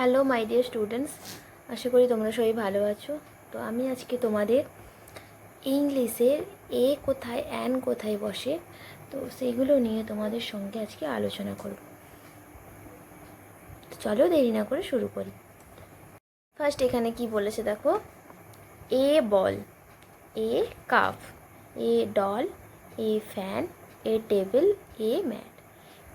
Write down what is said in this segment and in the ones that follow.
Hello my dear students আশা করি তোমরা সবাই ভালো আছো। তো আমি আজকে তোমাদের ইংলিশের এ কোথায় অ্যান কোথায় বসে, তো সেইগুলো নিয়ে তোমাদের সঙ্গে আজকে আলোচনা করব। চলো দেরি না করে শুরু করি। ফার্স্ট এখানে কি বলেছে দেখো? A ball a cup a doll a fan a table a mat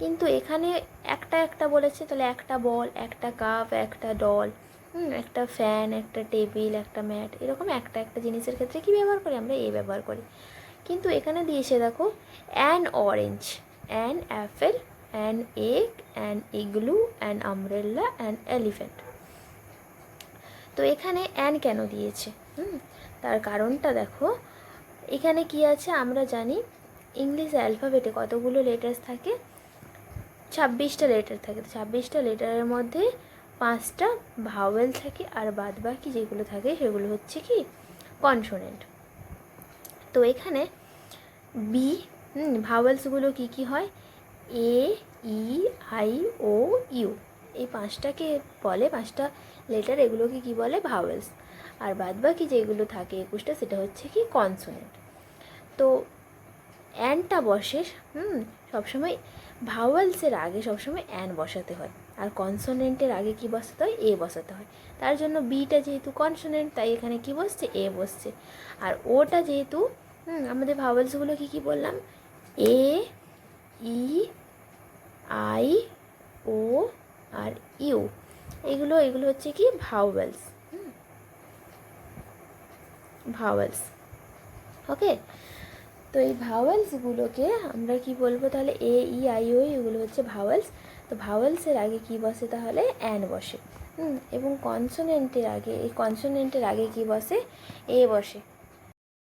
কিন্তু এখানে একটা একটা বলেছে, তাহলে একটা বল, একটা কাপ, একটা ডল, হুম, একটা ফ্যান, একটা টেবিল, একটা ম্যাট, এরকম একটা একটা জিনিসের ক্ষেত্রে কি ব্যবহার করি আমরা? এ ব্যবহার করি। কিন্তু এখানে দিয়েছে দেখো an orange an apple an egg an igloo an umbrella an elephant তো এখানে অ্যান কেন দিয়েছে? হুম, তার কারণটা দেখো, এখানে কি আছে? আমরা জানি, ইংলিশ অ্যালফাবেটে কতগুলো লেটার্স থাকে? ছাব্বিশটা লেটার থাকে। তো ছাব্বিশটা লেটারের মধ্যে পাঁচটা ভাওয়েল থাকে আর বাদ বাকি যেগুলো থাকে সেগুলো হচ্ছে কি? কনসোনেন্ট তো এখানে বি ভাওয়েলসগুলো কি কি হয়? এ ই আই ও ইউ এই পাঁচটাকে বলে, পাঁচটা লেটার এগুলোকে কি বলে? ভাওয়েলস আর বাদ বাকি যেগুলো থাকে একুশটা, সেটা হচ্ছে কি? কনসোনেন্ট তো অ্যানটা বসে, হুম, সবসময় ভাওয়েলসের আগে সবসময় অ্যান বসাতে হয় আর কনসোনেন্টের আগে কি বসাতে হয়? এ বসাতে হয়। তার জন্য বিটা যেহেতু কনসোনেন্ট, তাই এখানে কি বসছে? এ বসছে। আর ওটা যেহেতু আমাদের ভাওয়েলসগুলো কি কি বললাম? এ, ই, আই, ও, আর ইউ। এগুলো এগুলো হচ্ছে কি? ভাওয়েলস। ভাওয়েলস। ওকে? তো এই ভাওয়েলসগুলোকে আমরা কি বলব তাহলে? এ ই আই ও এগুলো হচ্ছে ভাওয়েলস তো ভাওয়েলসের আগে কি বসে তাহলে? অ্যান বসে। হুম, এবং কনসোনেন্টের আগে, এই কনসোনেন্টের আগে কি বসে? এ বসে।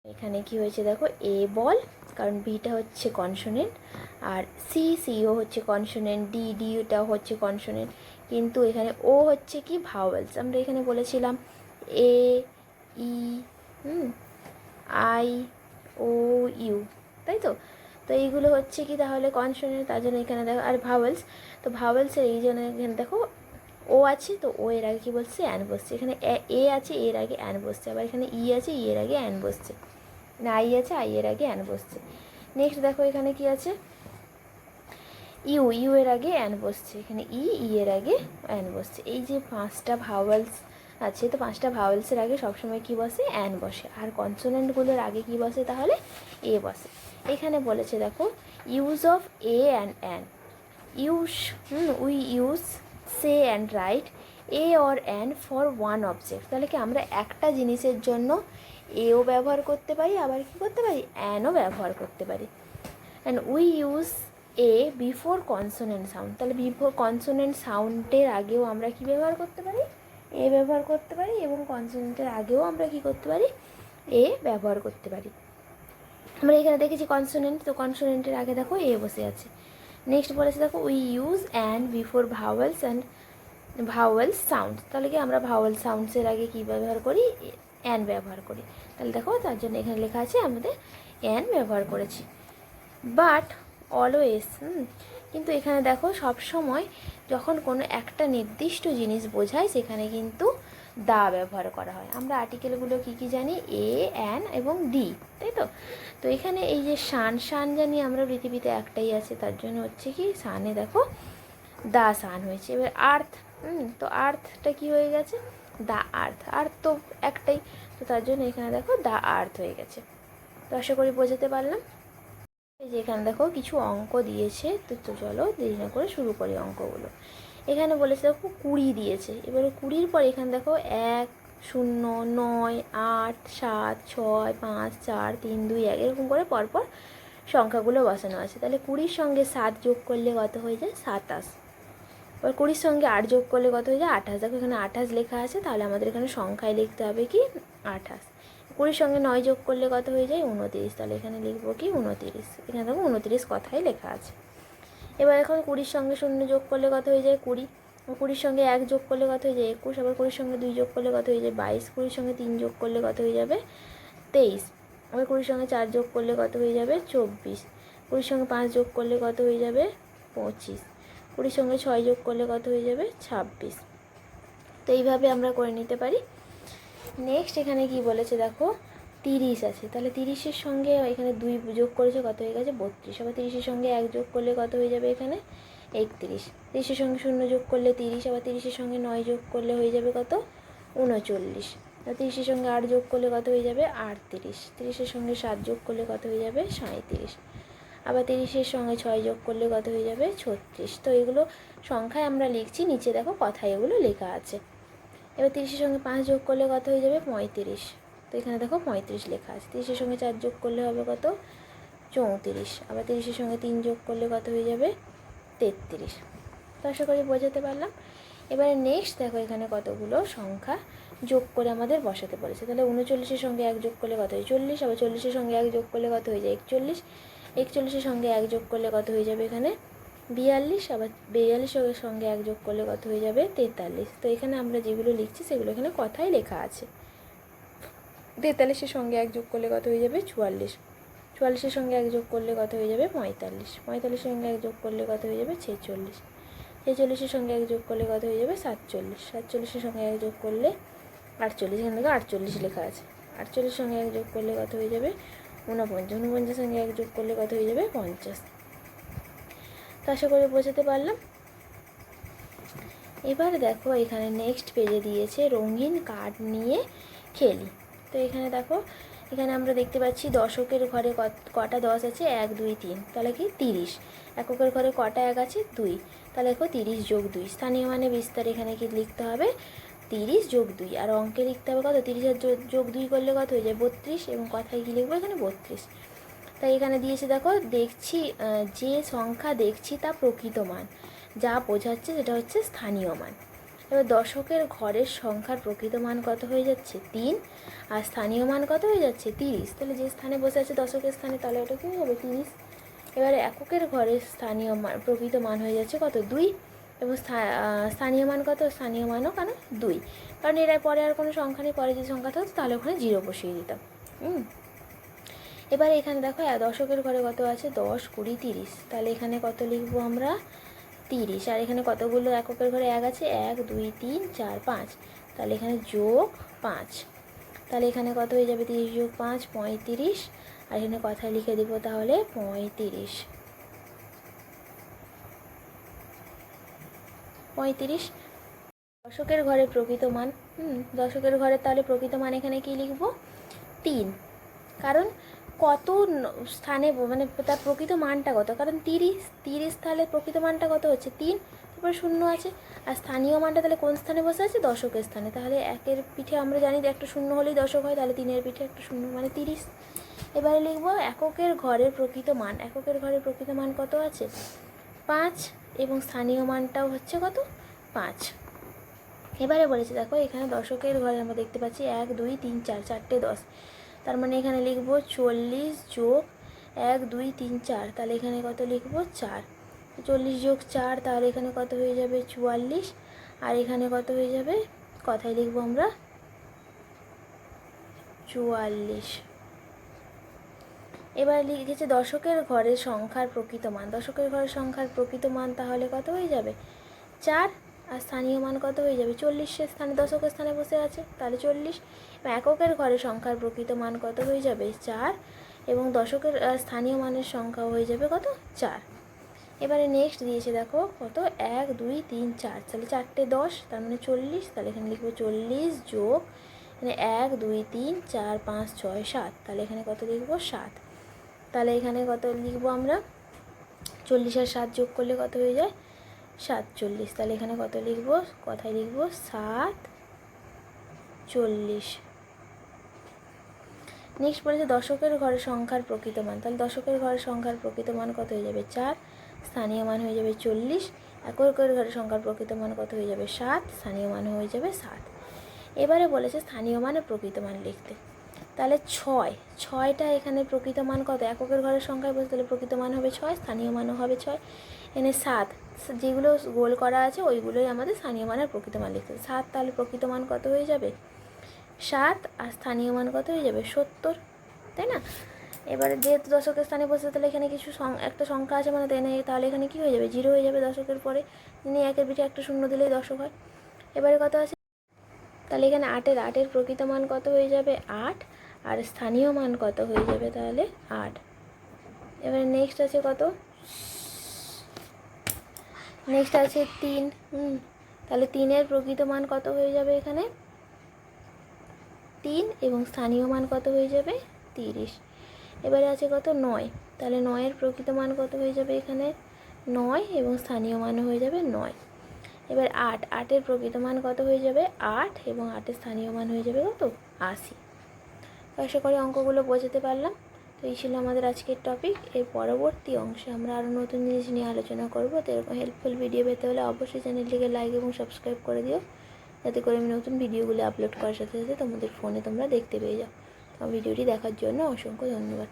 এখানে কি হয়েছে দেখো? এ বল, কারণ বিটা হচ্ছে কনসোনেন্ট আর সি সিও হচ্ছে কনসোনেন্ট ডি ডিটা হচ্ছে কনসোনেন্ট কিন্তু এখানে ও হচ্ছে কি? ভাওয়েলস আমরা এখানে বলেছিলাম এ ই আই ও ইউ, তাই তো? তো এইগুলো হচ্ছে কি তাহলে কনসোনেন্ট তার জন্য এখানে দেখো, আর ভাওয়েলস তো ভাওয়েলসের এই জন্য এখানে দেখো, ও আছে, তো ও এর আগে কী বলছে অ্যান বসছে। এখানে এ আছে, এর আগে অ্যান বসছে। আবার এখানে ই আছে, ই এর আগে অ্যান বসছে। না, আই আছে, আই এর আগে অ্যান বসছে। নেক্সট দেখো এখানে কি আছে? ইউ ইউ এর আগে অ্যান বসছে। এখানে ই ই এর আগে অ্যান বসছে। এই যে পাঁচটা ভাওয়েলস আছে তো পাঁচটা ভাওয়েলসের আগে সবসময় কি বসে? অ্যান বসে। আর কনসোনেন্টগুলোর আগে কি বসে তাহলে? এ বসে। এখানে বলেছে, দেখো use of a and an use we use say and write a or an for one object তাহলে কি আমরা একটা জিনিসের জন্য এও ব্যবহার করতে পারি, আবার কি করতে পারি? অ্যানও ব্যবহার করতে পারি। And we use a before consonant sound তাহলে বিফোর কনসোনেন্ট সাউন্ডের আগেও আমরা কি ব্যবহার করতে পারি? এ ব্যবহার করতে পারি এবং কনসোনেন্টের আগেও আমরা কি করতে পারি? এ ব্যবহার করতে পারি। আমরা এখানে দেখেছি কনসোনেন্ট তো কনসোনেন্টের আগে দেখো এ বসে আছে। নেক্সট বলেছে দেখো we use and before vowels and vowel sound তাহলে কি আমরা ভাওয়েল সাউন্ডসের আগে কী ব্যবহার করি? অ্যান ব্যবহার করি। তাহলে দেখো, তার জন্য এখানে লেখা আছে, আমাদের অ্যান ব্যবহার করেছি। বাট অলওয়েজ কিন্তু এখানে দেখো সব সময় যখন কোনো একটা নির্দিষ্ট জিনিস বোঝায়, সেখানে কিন্তু দা ব্যবহার করা হয়। আমরা আর্টিকেলগুলো কী কী জানি? এ অ্যান এবং ডি, তাই তো? তো এখানে এই যে সান সান জানি আমরা পৃথিবীতে একটাই আছে, তার জন্য হচ্ছে কি সানে দেখো দা সান হয়েছে। এবার আর্থ তো আর্থটা কি হয়ে গেছে? দা আর্থ আর্থ তো একটাই, তো তার জন্য এখানে দেখো দা আর্থ হয়ে গেছে। তো আশা করি বোঝাতে পারলাম। এই যে এখানে দেখো কিছু অঙ্ক দিয়েছে, তো চলো দেরি না করে শুরু করি অঙ্কগুলো। এখানে বলেছে দেখো কুড়ি দিয়েছে, এবারে কুড়ির পর এখানে দেখো এক, শূন্য, নয়, আট, সাত, ছয়, পাঁচ, চার, তিন, দুই, এক, এরকম করে পরপর সংখ্যাগুলো বসানো আছে। তাহলে কুড়ির সঙ্গে সাত যোগ করলে কত হয়ে যায়? সাতাশ। এবার কুড়ির সঙ্গে আট যোগ করলে কত হয়ে যায়? আঠাশ। দেখো এখানে আঠাশ লেখা আছে, তাহলে আমাদের এখানে সংখ্যায় লিখতে হবে কি? আঠাশ। কুড়ির সঙ্গে নয় যোগ করলে কত হয়ে যায়? উনতিরিশ। তাহলে এখানে লিখব কি? উনতিরিশ। এখানে দেখো উনতিরিশ কথাই লেখা আছে। এবার এখন কুড়ির সঙ্গে শূন্য যোগ করলে কত হয়ে যায়? কুড়ি। কুড়ির সঙ্গে এক যোগ করলে কত হয়ে যায়? একুশ। আবার কুড়ির সঙ্গে দুই যোগ করলে কত হয়ে যায়? বাইশ। কুড়ির সঙ্গে তিন যোগ করলে কত হয়ে যাবে? তেইশ। আবার কুড়ির সঙ্গে চার যোগ করলে কত হয়ে যাবে? চব্বিশ। কুড়ির সঙ্গে পাঁচ যোগ করলে কত হয়ে যাবে? পঁচিশ। কুড়ির সঙ্গে ছয় যোগ করলে কত হয়ে যাবে? ছাব্বিশ। তো এইভাবে আমরা করে নিতে পারি। নেক্সট এখানে কি বলেছে দেখো? তিরিশ আছে। তাহলে তিরিশের সঙ্গে এখানে দুই যোগ করেছে, কত হয়ে গেছে? বত্রিশ। আবার তিরিশের সঙ্গে এক যোগ করলে কত হয়ে যাবে এখানে? একত্রিশ। তিরিশের সঙ্গে শূন্য যোগ করলে তিরিশ, আবার তিরিশের সঙ্গে নয় যোগ করলে হয়ে যাবে কত? উনচল্লিশ। তিরিশের সঙ্গে আট যোগ করলে কত হয়ে যাবে? আটত্রিশ। তিরিশের সঙ্গে সাত যোগ করলে কত হয়ে যাবে? সাঁত্রিশ আবার তিরিশের সঙ্গে ছয় যোগ করলে কত হয়ে যাবে? ছত্রিশ। তো এগুলো সংখ্যায় আমরা লিখছি, নিচে দেখো কথায় এগুলো লেখা আছে। এবার তিরিশের সঙ্গে পাঁচ যোগ করলে কত হয়ে যাবে? পঁয়ত্রিশ। তো এখানে দেখো পঁয়ত্রিশ লেখা আছে। তিরিশের সঙ্গে চার যোগ করলে হবে কত? চৌত্রিশ। আবার তিরিশের সঙ্গে তিন যোগ করলে কত হয়ে যাবে? তেত্রিশ। তো আশা করি বোঝাতে পারলাম। এবারে নেক্সট দেখো এখানে কতগুলো সংখ্যা যোগ করে আমাদের বসাতে বলেছে। তাহলে উনচল্লিশের সঙ্গে এক যোগ করলে কত হয়? চল্লিশ। আবার চল্লিশের সঙ্গে এক যোগ করলে কত হয়ে যায়? একচল্লিশ। একচল্লিশের সঙ্গে এক যোগ করলে কত হয়ে যাবে এখানে? বিয়াল্লিশ, আবার বিয়াল্লিশের সঙ্গে এক যোগ করলে কত হয়ে যাবে? তেতাল্লিশ। তো এখানে আমরা যেগুলো লিখছি, সেগুলো এখানে কথাই লেখা আছে। তেতাল্লিশের সঙ্গে এক যোগ করলে কত হয়ে যাবে? চুয়াল্লিশ। চুয়াল্লিশের সঙ্গে এক যোগ করলে কত হয়ে যাবে? পঁয়তাল্লিশ। পঁয়তাল্লিশের সঙ্গে এক যোগ করলে কত হয়ে যাবে? ছেচল্লিশ। ছেচল্লিশের সঙ্গে এক যোগ করলে কত হয়ে যাবে? সাতচল্লিশ। সাতচল্লিশের সঙ্গে এক যোগ করলে আটচল্লিশ। এখানে দেখো আটচল্লিশ লেখা আছে। আটচল্লিশের সঙ্গে এক যোগ করলে কত হয়ে যাবে? ঊনপঞ্চাশ। ঊনপঞ্চাশের সঙ্গে এক যোগ করলে কত হয়ে যাবে? পঞ্চাশ। তো আশা করে বোঝাতে পারলাম। এবার দেখো এখানে নেক্সট পেজে দিয়েছে রঙিন কার্ড নিয়ে খেলি। তো এখানে দেখো, এখানে আমরা দেখতে পাচ্ছি দশকের ঘরে কটা দশ আছে? এক, দুই, তিন। তাহলে কি? তিরিশ। এককের ঘরে কটা এক আছে? দুই। তাহলে দেখো তিরিশ যোগ দুই। স্থানীয় মানে বিস্তার এখানে কি লিখতে হবে? তিরিশ যোগ দুই। আর অঙ্কে লিখতে হবে কত? তিরিশ আর যোগ- যোগ দুই করলে কত হয়ে যায়? বত্রিশ। এবং কথায় কী লিখব? এখানে বত্রিশ। তাই এখানে দিয়েছে দেখো, দেখছি যে সংখ্যা দেখছি তা প্রকৃত মান। যা বোঝাচ্ছে সেটা হচ্ছে স্থানীয় মান। এবার দশকের ঘরের সংখ্যার প্রকৃত মান কত হয়ে যাচ্ছে? তিন। আর স্থানীয় মান কত হয়ে যাচ্ছে? তিরিশ। তাহলে যে স্থানে বসে আছে দশকের স্থানে, তাহলে ওটা কী হবে? তিরিশ। এবারে এককের ঘরের স্থানীয় মান, প্রকৃত মান হয়ে যাচ্ছে কত? দুই। এবং স্থানীয় মান কত? স্থানীয় মানও কেন? দুই। কারণ এর পরে আর কোনো সংখ্যা নেই, পরে যদি সংখ্যা থাকতো, তাহলে ওখানে জিরো বসিয়ে দিতাম। হুম? এবারে এখানে দেখো দশকের ঘরে কত আছে? দশ, কুড়ি, তিরিশ। তাহলে এখানে কত লিখব আমরা? তিরিশ। আর এখানে কতগুলো এককের ঘরে এক আছে? এক, দুই, তিন, চার, পাঁচ। তাহলে এখানে যোগ পাঁচ। তাহলে এখানে কত হয়ে যাবে? তিরিশ যোগ পাঁচ, পঁয়ত্রিশ। আর এখানে কথায় লিখে দিব তাহলে পঁয়ত্রিশ। পঁয়ত্রিশ। দশকের ঘরে প্রকৃত মান। হুম, দশকের ঘরে তাহলে প্রকৃত মান এখানে কি লিখব? তিন। কারণ কত স্থানে মানে তার প্রকৃত মানটা কত? কারণ তিরিশ তিরিশ তাহলে প্রকৃত মানটা কত হচ্ছে? তিন, তারপর শূন্য আছে। আর স্থানীয় মানটা তাহলে কোন স্থানে বসে আছে? দশকের স্থানে। তাহলে একের পিঠে আমরা জানি যে একটা শূন্য হলেই দশক হয়, তাহলে তিনের পিঠে একটা শূন্য মানে তিরিশ। এবারে লিখব এককের ঘরের প্রকৃত মান। এককের ঘরের প্রকৃত মান কত আছে? পাঁচ, এবং স্থানীয় মানটাও হচ্ছে কত? পাঁচ। এবারে বলেছে, দেখো এখানে দশকের ঘরে আমরা দেখতে পাচ্ছি এক, দুই, তিন, চার, চারটে, দশ। তার মানে এখানে লিখব চল্লিশ যোগ এক, দুই, তিন, চার। তাহলে এখানে কত লিখব? চার। চল্লিশ যোগ চার, তাহলে এখানে কত হয়ে যাবে? চুয়াল্লিশ। আর এখানে কত হয়ে যাবে? কথায় লিখব আমরা? চুয়াল্লিশ। এবার লিখেছে দশকের ঘরের সংখ্যার প্রকৃত মান। দশকের ঘরের সংখ্যার প্রকৃত মান তাহলে কত হয়ে যাবে? চার। আর স্থানীয় মান কত হয়ে যাবে? চল্লিশের স্থানে দশকের স্থানে বসে আছে, তাহলে চল্লিশ। এককের ঘরে সংখ্যার প্রকৃত মান কত হয়ে যাবে? চার। এবং দশকের স্থানীয় মানের সংখ্যাও হয়ে যাবে কত? চার। এবারে নেক্সট দিয়েছে দেখো, কত? এক, দুই, তিন, চার। তাহলে চারটে দশ, তার মানে চল্লিশ। তাহলে এখানে লিখব চল্লিশ যোগ মানে এক, দুই, তিন, চার, পাঁচ, ছয়, সাত। তাহলে এখানে কত লিখব? সাত। তাহলে এখানে কত লিখব আমরা? চল্লিশ আর সাত যোগ করলে কত হয়ে যায়? সাতচল্লিশ। তাহলে এখানে কত লিখব? কথায় লিখব সাত চল্লিশ। নেক্সট বলেছে দশকের ঘরের সংখ্যার প্রকৃত মান। তাহলে দশকের ঘরের সংখ্যার প্রকৃত মান কত হয়ে যাবে? চার। স্থানীয় মান হয়ে যাবে চল্লিশ। এককের ঘরের সংখ্যার প্রকৃত মান কত হয়ে যাবে? সাত। স্থানীয় মান হয়ে যাবে সাত। এবারে বলেছে স্থানীয় মানে প্রকৃত মান লিখতে। তাহলে ছয়। ছয়টা এখানে প্রকৃত মান কত? এককের ঘরের সংখ্যায় বলতে তাহলে প্রকৃত মান হবে ছয়, স্থানীয় মানও হবে ছয়। এখানে সাত। যেগুলো গোল করা আছে, ওইগুলোই আমাদের স্থানীয় মানের প্রকৃত মান লিখতে। সাত তাহলে প্রকৃত মান কত হয়ে যাবে? সাত আর স্থানীয় মান কত হয়ে যাবে? সত্তর, তাই না? এবারে যেহেতু দশকের স্থানে বসে তাহলে এখানে কিছু একটা সংখ্যা আছে মানে তাই তাহলে এখানে কী হয়ে যাবে? জিরো হয়ে যাবে দশকের পরে। যিনি একের পিঠে একটা শূন্য দিলেই দশক হয়। এবারে কত আছে? তাহলে এখানে আটের আটের প্রকৃত মান কত হয়ে যাবে? আট। আর স্থানীয় মান কত হয়ে যাবে তাহলে? আট। এবারে নেক্সট আছে কত? নেক্সট আছে তিন। হুম, তাহলে তিনের প্রকৃত মান কত হয়ে যাবে এখানে? তিন এবং স্থানীয় মান কত হয়ে যাবে? তিরিশ। এবারে আছে কত? নয়। তাহলে নয়ের প্রকৃত মান কত হয়ে যাবে এখানে? নয় এবং স্থানীয় মান হয়ে যাবে নয়। এবার আট। আটের প্রকৃত মান কত হয়ে যাবে? আট এবং আটের স্থানীয় মান হয়ে যাবে কত? আশি। আশা করি অঙ্কগুলো বোঝাতে পারলাম। তো এই ছিল আমাদের আজকের টপিক এর পরবর্তী অংশে আমরা আরও নতুন জিনিস নিয়ে আলোচনা করব। তো এরকম হেল্পফুল ভিডিও পেতে হলে অবশ্যই চ্যানেলটিকে লাইক এবং সাবস্ক্রাইব করে দিও। যাতে করে আমি নতুন ভিডিওগুলো আপলোড করার সাথে সাথে তোমাদের ফোনে তোমরা দেখতে পেয়ে যাও। তো ভিডিওটি দেখার জন্য অসংখ্য ধন্যবাদ।